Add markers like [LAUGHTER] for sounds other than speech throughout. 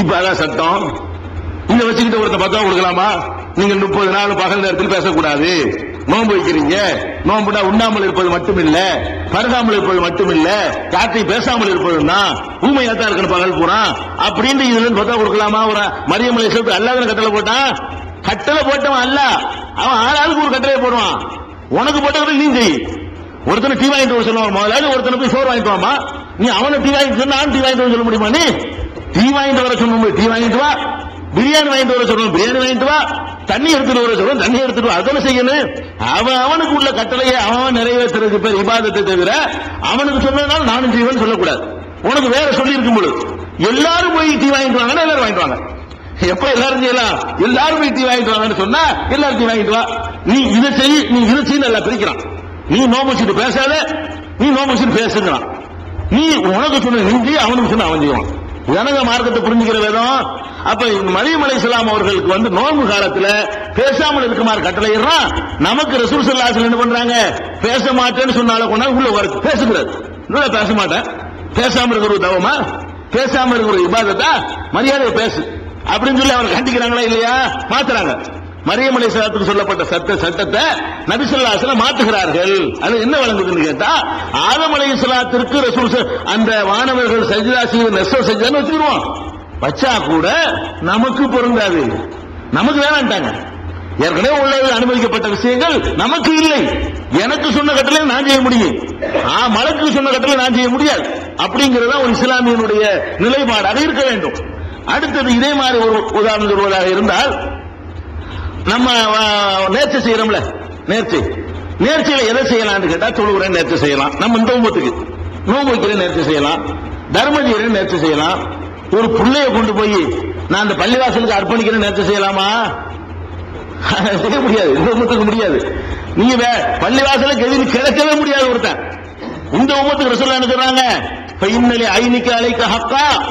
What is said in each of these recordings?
இப்ப அதான் சட்டம் இத வச்சுக்கிட்டு ஒருத்த பத்தா கொடுக்கலாமா? நீங்க முப்பது நாள் பகல் நேரத்தில் பேசக்கூடாது. நோன்பு வைக்கிறீங்க. நோன்புனா உண்ணாமல் இருப்பது மட்டும் இல்ல பருகாமல் இருப்பது மட்டும் இல்ல காற்றை பேசாமல் இருப்பது தான் ஊமையா தான் இருக்கணும் பகல் பூரா. அப்படின்னு இதுல இருந்து பத்தா கொடுக்கலாமா? ஒரு மரியமலை சேர்த்து அல்லாத கட்டளை போட்டான் கட்டளை போட்டவன் அல்ல. அவன் ஆளாளுக்கு ஒரு கட்டளை போடுவான். உனக்கு போட்டவர்கள் நீ செய். ஒருத்தனை டீ வாங்கிட்டு சொல்லுவான். முதலாளி ஒருத்தனை போய் சோறு வாங்கிட்டு வாமா நீ அவனை டீ வாங்கிட்டு நான் டீ வாங்கிட்டு சொல்ல முடியுமா நீ? டீ வாங்கிட்டு வர சொல்லணும் டீ வாங்கிட்டு வா. பிரியாணி வாங்கிட்டு வர சொல்லணும் பிரியாணி வாங்கிட்டு வா. தண்ணி எடுத்துட்டு வர சொல்லணும் தண்ணி எடுத்துட்டு வா. அதெல்லாம் செய்யணும். அவன் அவனுக்கு உள்ள கட்டளையை அவன் நிறைவேற்றுறதுக்கு பேர் இபாதத்தை தவிர அவனுக்கு சொன்னதுனால நானும் செய்வேன்னு சொல்லக்கூடாது. உனக்கு வேற சொல்லி இருக்கும் பொழுது எல்லாரும் போய் டீ வாங்கிட்டு வாங்கன்னா எல்லாரும் வாங்கிட்டு வாங்க. எப்ப எல்லாரும் செய்யலாம்? எல்லாரும் போய் டீ வாங்கிட்டு வாங்கன்னு சொன்னா எல்லாரும் டீ வாங்கிட்டு வா. நீ இதை செய் நீ இதை செய் நல்லா பிரிக்கிறான். நீ நோம்பு வச்சுட்டு பேசாத நீ நோம்பு வச்சுட்டு பேசுகிறான் நீ உனக்கு சொன்ன நீ அவனுக்கு சொன்ன அவன் செய்வான். ஜனக மார்க்கத்தை புரிஞ்சுக்கிற விதம். அப்ப மரியம் அலைஹிஸ்ஸலாம் அவர்களுக்கு வந்து நோன்பு காலத்துல பேசாமல் இருக்குமாறு கட்டளையிடுறான் நமக்கு ரசூல் சல்லாசல் என்ன பண்றாங்க? பேச மாட்டேன்னு சொன்னால கொண்டா உள்ள வர பேசக்கூடாது. உள்ள பேச மாட்டேன்? பேசாம இருக்கிற ஒரு தவமா? பேசாம இருக்கிற ஒரு இபாதத்தா? மரியாதை பேசு. அப்படின்னு சொல்லி அவர் கண்டிக்கிறாங்களா இல்லையா? மாத்துறாங்க. மரியம் அலைஹிஸ்ஸலாத்துக்கு சொல்லப்பட்ட சட்ட சட்டத்தை நபி மாற்றுகிறார்கள். அது என்ன வழங்குதுன்னு கேட்டா ஆதம் சலாத்திற்கு ரசூல் அந்த மாணவர்கள் சஜிதா செய்து நெசோ செஞ்சான்னு வச்சுக்கிடுவோம். வச்சா கூட நமக்கு பொருந்தாது. நமக்கு வேணான்ட்டாங்க. ஏற்கனவே உள்ளது அனுமதிக்கப்பட்ட விஷயங்கள் நமக்கு இல்லை. எனக்கு சொன்ன கட்டளை நான் செய்ய முடியும். ஆ மலக்கு சொன்ன கட்டளை நான் செய்ய முடியாது. அப்படிங்கறத ஒரு இஸ்லாமியனுடைய நிலைப்பாடாக இருக்க வேண்டும். அடுத்தது இதே மாதிரி ஒரு உதாரணம் சொல்வதாக இருந்தால் நம்ம நேர்ச்சி செய்யறோம்ல. நேர்ச்சி நேர்ச்சியில எதை செய்யலாம்னு கேட்டா தொழுகிற நேர்ச்சி செய்யலாம். நம்ம இந்த உமத்துக்கு நோம்பு வைக்கிறேன் நேர்ச்சை செய்யலாம். தர்மஜீரன் நேர்ச்சி செய்யலாம். ஒரு பிள்ளைய கொண்டு போய் நான் அந்த பள்ளிவாசலுக்கு அர்ப்பணிக்கிற நேர்ச்சி செய்யலாமா? செய்ய முடியாது. இந்த உமத்துக்கு முடியாது. நீங்க வே- பள்ளிவாசலுக்கு எதிர்ப்பு கிடைக்கவே முடியாது ஒருத்தன். இந்த உமத்துக்கு ரசூல்லா என்ன சொல்றாங்க? இன்னலி ஐனிக்கு அழைக்க ஹக்கா.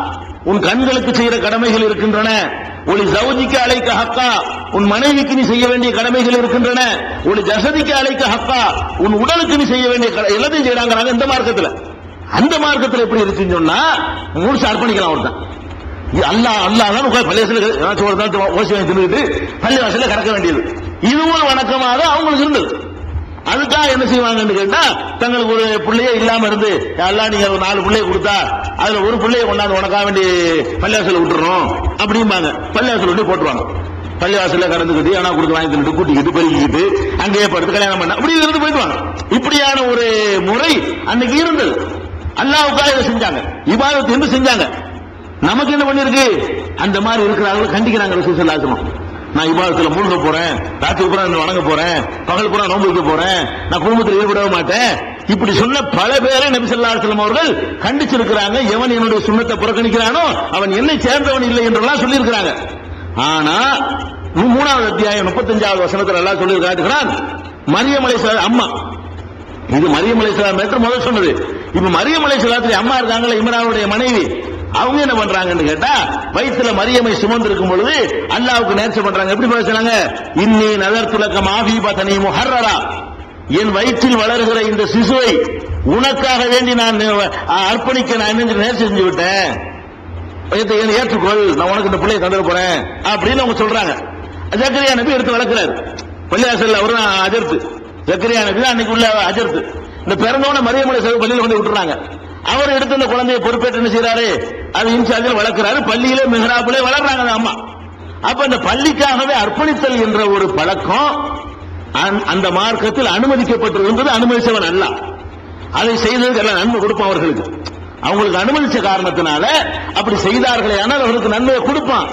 உன் கண்களுக்கு செய்யற கடமைகள் இருக்கின்றன. ஒளி ஜவுஜிக்கு அழைக்க ஹக்கா உன் மனைவிக்கு நீ செய்ய வேண்டிய கடமைகள் இருக்கின்றன. ஒளி ஜசதிக்கு அழைக்க ஹக்கா உன் உடலுக்கு நீ செய்ய வேண்டிய கட- எல்லாத்தையும் செய்யறாங்க இந்த மார்க்கத்தில். அந்த மார்க்கத்தில் எப்படி இருக்குன்னு சொன்னா முழுசு அர்ப்பணிக்கலாம் அவர் தான் அல்லாஹ் அல்லாஹ் தான் உட்கார் பள்ளிவாசல ஏதாச்சும் ஒரு தான் ஓசி வாங்கி தின்னுட்டு பள்ளிவாசல கடக்க வேண்டியது. இதுவும் வணக்கமாக அவங்களுக்கு இருந்தது. அதுக்காக என்ன செய்வாங்கன்னு கேட்டா தங்களுக்கு ஒரு பிள்ளையே இல்லாம இருந்து எல்லாம் நீங்க ஒரு நாலு பிள்ளைய கொடுத்தா அதுல ஒரு பிள்ளைய கொண்டாந்து உனக்காக வேண்டி பள்ளிவாசல விட்டுறோம் அப்படிம்பாங்க. பள்ளிவாசல் விட்டு போட்டுருவாங்க. பள்ளிவாசல்ல கடந்துக்கிட்டு ஆனா கொடுத்து வாங்கி தின்னுட்டு கூட்டிக்கிட்டு பெருக்கிக்கிட்டு அங்கேயே படுத்து கல்யாணம் பண்ண அப்படி இருந்து போயிடுவாங்க. இப்படியான ஒரு முறை அன்னைக்கு இருந்தது. அல்லாவுக்காக இதை செஞ்சாங்க. இபாதத்து என்று செஞ்சாங்க. நமக்கு என்ன பண்ணிருக்கு அந்த மாதிரி இருக்கிறாங்களோ கண்டிக்கிறாங்க ரசூல் ஸல்லல்லாஹு நான் விவாதத்தில் மூழ்க போறேன் ராத்திரி பூரா வணங்க போறேன் பகல் பூரா நோன்பு வைக்க போறேன் நான் குடும்பத்தில் ஈடுபடவே மாட்டேன். இப்படி சொன்ன பல பேரை நபி ஸல்லல்லாஹு அவர்கள் கண்டிச்சிருக்கிறாங்க. எவன் என்னுடைய சுண்ணத்தை புறக்கணிக்கிறானோ அவன் என்னை சேர்ந்தவன் இல்லை என்றெல்லாம் சொல்லியிருக்கிறாங்க. ஆனா மூணாவது அத்தியாயம் முப்பத்தஞ்சாவது வசனத்தில் எல்லாம் சொல்லி காட்டுகிறான். மரியம் அம்மா. இது மரியமலை அலைஹிஸ்ஸலாம் நேற்று முதல் சொன்னது. இப்ப மரியமலை சிலாத்திரி அம்மா இருக்காங்களே இம்ரானுடைய மனைவி. அவங்க என்ன பண்றாங்கன்னு கேட்டா வயிற்றுல மரியமை சுமந்து இருக்கும் பொழுது அல்லாவுக்கு நேர்ச்சி பண்றாங்க. எப்படி பேசுறாங்க? இன்னி நதர் துலக்கம் மாஃபி பதனி முஹர்ரரா. என் வயிற்றில் வளர்கிற இந்த சிசுவை உனக்காக வேண்டி நான் அர்ப்பணிக்க நான் நேர்ச்சி செஞ்சு விட்டேன். ஏற்றுக்கொள்? நான் உனக்கு இந்த பிள்ளையை தந்துட போறேன். அப்படின்னு அவங்க சொல்றாங்க. ஜக்கரியா நபி எடுத்து வளர்க்கிறார் பள்ளியாசல் அவரு அஜர்த்து. ஜக்கரியா நபி தான் அன்னைக்கு உள்ள அஜர்த்து. இந்த பிறந்தவன மரியமலை சேவை பள்ளியில் கொண்டு விட்டுறாங்க. அவர் எடுத்து அந்த குழந்தையை பொறுப்பேற்று என்ன செய்யறாரு அது இன்சார்ஜில் வளர்க்கிறாரு. பள்ளியிலே மெஹராபிலே வளர்றாங்க அம்மா. அப்ப அந்த பள்ளிக்காகவே அர்ப்பணித்தல் என்ற ஒரு பழக்கம் அந்த- அந்த மார்க்கத்தில் அனுமதிக்கப்பட்டிருந்தது அனுமதிச்சவன் அல்ல. அதை செய்ததுக்கு எல்லாம் நன்மை கொடுப்பான் அவர்களுக்கு. அவங்களுக்கு அனுமதிச்ச காரணத்தினால அப்படி செய்தார்களே ஆனால் அவர்களுக்கு நன்மையை கொடுப்பான்.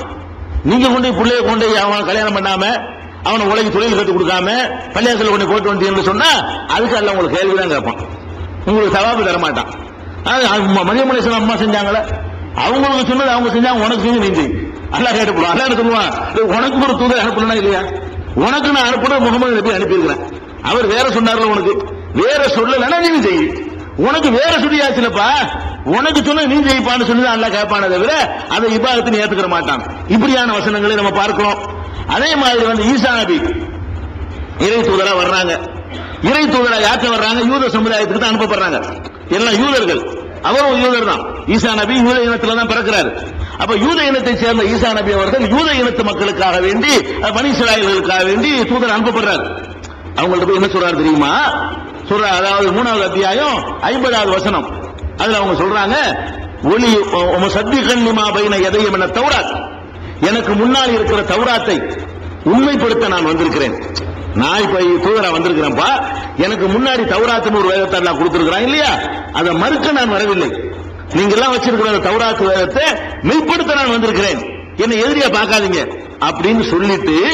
நீங்க கொண்டு போய் பிள்ளைய கொண்டு போய் அவன் கல்யாணம் பண்ணாம அவனை உலகி தொழில் கற்றுக் கொடுக்காம பள்ளியாசல் கொண்டு போட்டு வந்தீங்கன்னு சொன்னா அதுக்கு எல்லாம் உங்களுக்கு கேள்வி தான் கேட்பான். உங்களுக்கு சவாபு தர மாட்டான் அது அம்மா செஞ்சாங்களே. அவங்களுக்கு சொன்னது அவங்க செஞ்சாங்க உனக்கு செஞ்சு நீ செய். அல்லாஹ் கேட்டுப்படும் அல்லாஹ் சொல்லுவான்? உனக்கு ஒரு தூதர் அனுப்பலனா இல்லையா? உனக்கு நான் அனுப்புன முகமது நபி அனுப்பியிருக்கிறேன். அவர் வேற சொன்னார்ல உனக்கு. வேற சொல்லலைன்னா நீ செய். உனக்கு வேற சொல்லியாச்சுலப்பா. உனக்கு சொன்ன நீ ஜெயிப்பான்னு சொல்லி தான் அல்லாஹ் கேட்பானே தவிர அதை இபாதத்தை ஏத்துக்கிற மாட்டான். இப்படியான வசனங்களை நம்ம பார்க்கிறோம். அதே மாதிரி வந்து ஈசா நபி இறை தூதரா வர்றாங்க. இறை தூதரா யார்கிட்ட வர்றாங்க? யூத சமுதாயத்துக்கு தான் அனுப்பப்படுறாங்க. எல்லாம் யூதர்கள். அவரும் யூதர் தான் ஈசா நபி யூத இனத்தில் தான் பிறக்கிறார். அப்ப யூத இனத்தை சேர்ந்த ஈசா நபி அவர்கள் யூத இனத்து மக்களுக்காக வேண்டி அஹ், வேண்டி தூதர் அனுப்பப்படுறார். அவங்கள்ட்ட போய் என்ன சொல்றாரு தெரியுமா? சொல்ற அதாவது மூணாவது அத்தியாயம் ஐம்பதாவது வசனம். அதுல அவங்க சொல்றாங்க ஒளி சத்தி கண்ணிமா பைன எதையும் என தௌராத். எனக்கு முன்னால் இருக்கிற தௌராத்தை உண்மைப்படுத்த நான் வந்திருக்கிறேன். நான் இப்ப தூதரா வந்திருக்கிறேன்ப்பா. எனக்கு முன்னாடி தௌராத்துன்னு ஒரு வேதத்தை நான் கொடுத்திருக்கிறான் இல்லையா? அதை மறுக்க நான் வரவில்லை. நீங்க எல்லாம் வச்சிருக்கிற அந்த தௌராத்து வேதத்தை மெய்ப்படுத்த நான் வந்திருக்கிறேன். என்னை எதிரியா பார்க்காதீங்க. அப்படின்னு சொல்லிட்டு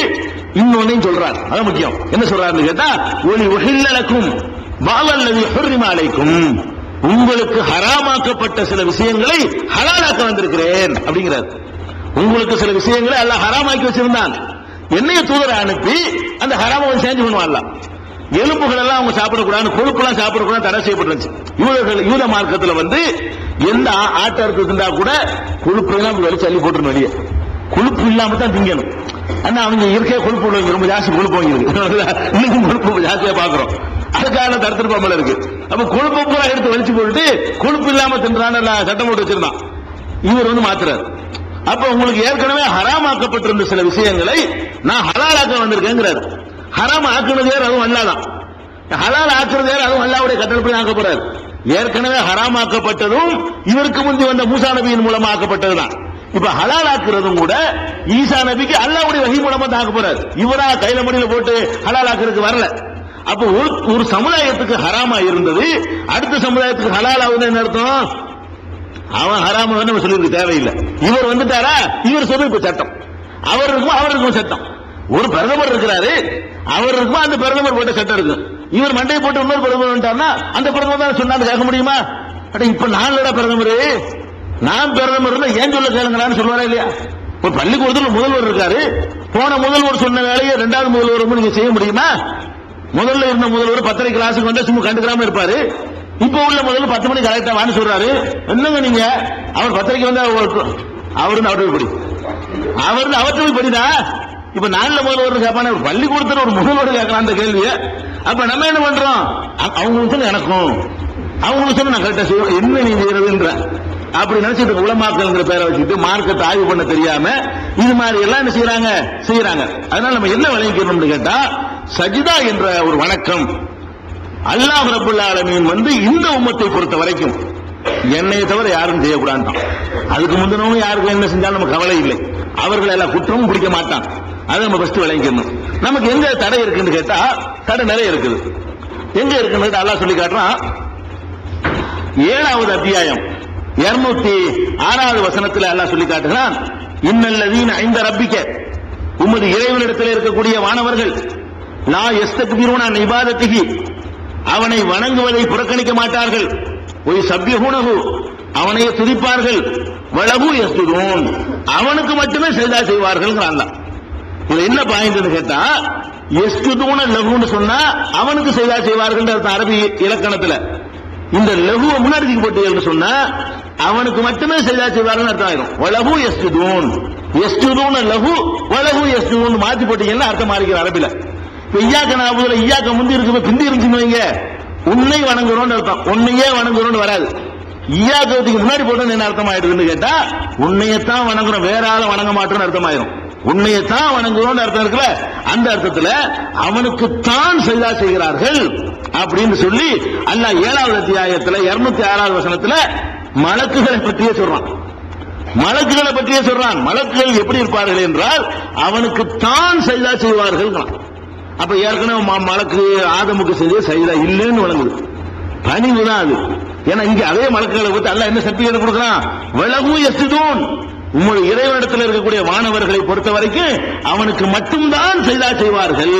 இன்னொன்னையும் சொல்றார். அது முக்கியம். என்ன சொல்றாருன்னு கேட்டா ஒளி உகில்லலக்கும் பாவல்லது ஹொர்ரிமாலைக்கும் உங்களுக்கு ஹராமாக்கப்பட்ட சில விஷயங்களை ஹலாலாக்க வந்திருக்கிறேன். அப்படிங்கிறார். உங்களுக்கு சில விஷயங்களை எல்லாம் ஹராமாக்கி வச்சிருந்தான். என்னைய தூதரை அனுப்பி அந்த ஹராம வந்து சேஞ்ச் பண்ணுவான்ல எலும்புகள் எல்லாம் அவங்க சாப்பிடக்கூடாது கொழுப்புலாம் சாப்பிடக்கூடாது தடை செய்யப்பட்டுருச்சு. யூதர்கள் யூத மார்க்கத்தில் வந்து எந்த ஆ- ஆட்டை இருந்தா கூட கொழுப்பு எல்லாம் அப்படி வெளிச்சு அள்ளி போட்டுரும் வெளியே. கொழுப்பு இல்லாம தான் திங்கணும். ஆனா அவங்க இயற்கையா கொழுப்பு உள்ளவங்க ரொம்ப ஜாஸ்தி கொழுப்பு வாங்கிருக்கு [LAUGHS] இன்னைக்கும் கொழுப்பு ஜாஸ்தியா பாக்குறோம் அதுக்கான தடுத்துருப்பாமல் இருக்கு. அப்ப கொழுப்பு பூரா எடுத்து வெளிச்சு போட்டு கொழுப்பு இல்லாம தின்றான்னு சட்டம் போட்டு வச்சிருந்தான். இவர் வந்து மாத்துறாரு. அப்ப உங்களுக்கு ஏற்கனவே ஹராமாக்கப்பட்டிருந்த சில விஷயங்களை நான் ஹலாலாக்க வந்திருக்கேங்கிறாரு. ஹராம் ஆக்குனது யார்? அதுவும் அல்லாதான் ஹலால் ஆக்குறது யார்? அதுவும் அல்லாவுடைய கட்டளப்படி ஆக்க ஏற்கனவே ஹராமாக்கப்பட்டதும் இவருக்கு முந்தி வந்த மூசா நபியின் மூலமா ஆக்கப்பட்டதுதான். இப்ப ஹலால் ஆக்குறதும் கூட ஈசா நபிக்கு அல்லாவுடைய வகை மூலமா தான் ஆக்க போறாரு இவரா கையில முடியில போட்டு ஹலால் ஆக்குறதுக்கு வரல. அப்ப ஒரு ஒரு சமுதாயத்துக்கு ஹராமா இருந்தது அடுத்த சமுதாயத்துக்கு ஹலால் ஆகுதுன்னு என்ன அர்த்தம்? அவன் ஹராம நம்ம சொல்லிருக்கு தேவையில்லை. இவர் வந்துட்டாரா? இவர் சொல்லி சட்டம். அவர் இருக்கும்? அவர் சட்டம். ஒரு பிரதமர் இருக்கிறாரு. அவர் இருக்கும்? அந்த பிரதமர் போட்ட சட்டம் இருக்கு. இவர் மண்டையை போட்டு இன்னொரு பிரதமர் வந்துட்டார்னா அந்த பிரதமர் தான் சொன்னான்னு கேட்க முடியுமா? அட இப்ப நான் இல்லடா பிரதமர். நான் பிரதமர் ஏன் சொல்ல கேளுங்களான்னு சொல்லுவாரா இல்லையா? ஒரு பள்ளிக்கூடத்தில் முதல்வர் இருக்காரு. போன முதல்வர் சொன்ன வேலையை ரெண்டாவது முதல்வர் நீங்க செய்ய முடியுமா? முதல்ல இருந்த முதல்வர் பத்தரை கிளாஸுக்கு வந்து சும்மா கண்டுக்கிறாம இருப்பாரு. இப்ப உள்ள முதல்ல பத்து மணிக்கு கரெக்டா வான்னு சொல்றாரு. என்னங்க நீங்க? அவர் பத்திரிக்கை வந்து அவரு அவரு படி. அவர் அவற்றை போய் படிதா இப்ப நாளில் முதல்வர் கேட்பான ஒரு பள்ளிக்கூடத்துல ஒரு முதல்வர் கேட்கலாம் அந்த கேள்வியை. அப்ப நம்ம என்ன பண்றோம்? அ- அவங்க எனக்கும். அவங்க சொன்ன நான் கரெக்டா செய்வோம் என்ன நீ செய்யறதுன்ற. அப்படி நினைச்சிட்டு உளமாக்கல்ங்கிற பேரை வச்சுட்டு மார்க்கத்தை ஆய்வு பண்ண தெரியாம இது மாதிரி எல்லாம் என்ன செய்யறாங்க? செய்யறாங்க. அதனால நம்ம என்ன விளங்கிக்கணும்னு கேட்டா சஜிதா என்ற ஒரு வணக்கம். அல்லாஹ் ரபுல் ஆலமீன் வந்து இந்த உம்மத்தை பொறுத்த வரைக்கும் என்னைய தவிர யாரும் செய்யக்கூடாது அதுக்கு முந்தினவங்க யாருக்கும் என்ன செஞ்சாலும் நமக்கு கவலை இல்லை. அவர்கள் எல்லாம் குற்றமும் பிடிக்க மாட்டான். அதை நம்ம ஃபர்ஸ்ட் விளங்கிக்கணும். நமக்கு எங்க தடை இருக்குன்னு கேட்டா தடை நிறைய இருக்குது. எங்க இருக்குன்னு அல்லா சொல்லி காட்டுறான் ஏழாவது அத்தியாயம் இருநூத்தி ஆறாவது வசனத்தில் அல்லா சொல்லி காட்டுகிறான் இன்னல்லதீன் ஐந்த ரப்பிக்க. உமது இறைவனிடத்தில் இருக்கக்கூடிய மாணவர்கள் லா எஸ்தக்பிரூன அன் இபாதத்திகி அவனை வணங்குவதை புறக்கணிக்க மாட்டார்கள். ஒரு சபியகுணகு அவனை துதிப்பார்கள். வளகு எஸ்துதோன் அவனுக்கு மட்டுமே செய்தா செய்வார்கள் இதுல என்ன பாயிண்ட் கேட்டா எஸ்துதூன லகுன்னு சொன்னா அவனுக்கு செய்தா செய்வார்கள் அரபி இலக்கணத்துல. இந்த லகுவை முன்னாடி தூக்கி சொன்னா அவனுக்கு மட்டுமே செய்தா செய்வார்கள் அர்த்தம் ஆயிரும். வளகு எஸ்துதூன் எஸ்துதூன லகு வளகு எஸ்துதூன் மாத்தி போட்டீங்கன்னா அர்த்தம் மாறிக்கிற அரபில. ஐயாக்க நாபுல ஐயாக்க முந்தி இருக்கு பிந்தி இருந்துச்சுன்னு வைங்க. உன்னை வணங்குறோம்னு அர்த்தம். உன்னையே வணங்குறோம்னு வராது. ஈயாக்கத்துக்கு முன்னாடி போட்டு என்ன அர்த்தம் ஆயிடுதுன்னு கேட்டா உன்னையத்தான் வணங்குறோம். வேற ஆள வணங்க மாட்டோம்னு அர்த்தம் ஆயிரும் உன்னையத்தான் வணங்குறோம்னு அர்த்தம் இருக்குல்ல? அந்த அர்த்தத்துல அவனுக்கு தான் செய்தா செய்கிறார்கள் அப்படின்னு சொல்லி அல்ல ஏழாவது அத்தியாயத்துல இருநூத்தி ஆறாவது வசனத்துல மலக்குகளை பற்றியே சொல்றான். மலக்குகளை பற்றியே சொல்றான். மலக்குகள் எப்படி இருப்பார்கள் என்றால் அவனுக்கு தான் செய்தா செய்வார்கள் அப்ப ஏற்கனவே மலக்கு ஆதமுக்கு செஞ்ச சைதா இல்லைன்னு வழங்குது பணிவு தான் அது. ஏன்னா இங்க அதே மலக்குகளை பத்தி அல்ல என்ன சர்டிபிகேட் கொடுக்குறான்? விலகும் எஸ்துதூன். உங்களுடைய இறைவனிடத்தில் இருக்கக்கூடிய மாணவர்களை பொறுத்த வரைக்கும் அவனுக்கு மட்டும்தான் செய்தா செய்வார்கள்.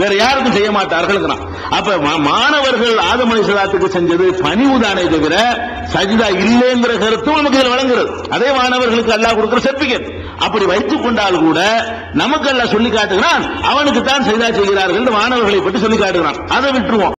வேற யாருக்கும் செய்ய மாட்டார்கள் அப்ப மாணவர்கள் ஆதமணி சதாத்துக்கு செஞ்சது பணிவுதானே தவிர சஜிதா இல்லைங்கிற கருத்தும் நமக்கு இதில் வழங்குறது அதே மாணவர்களுக்கு அல்லா கொடுக்கிற சர்டிபிகேட் அப்படி வைத்துக் கொண்டால் கூட நமக்கு அல்லாஹ் சொல்லி காட்டுகிறான் அவனுக்கு தான் செய்தா செய்கிறார்கள் மாணவர்களை பற்றி சொல்லி காட்டுகிறான். அதை விட்டுருவோம்.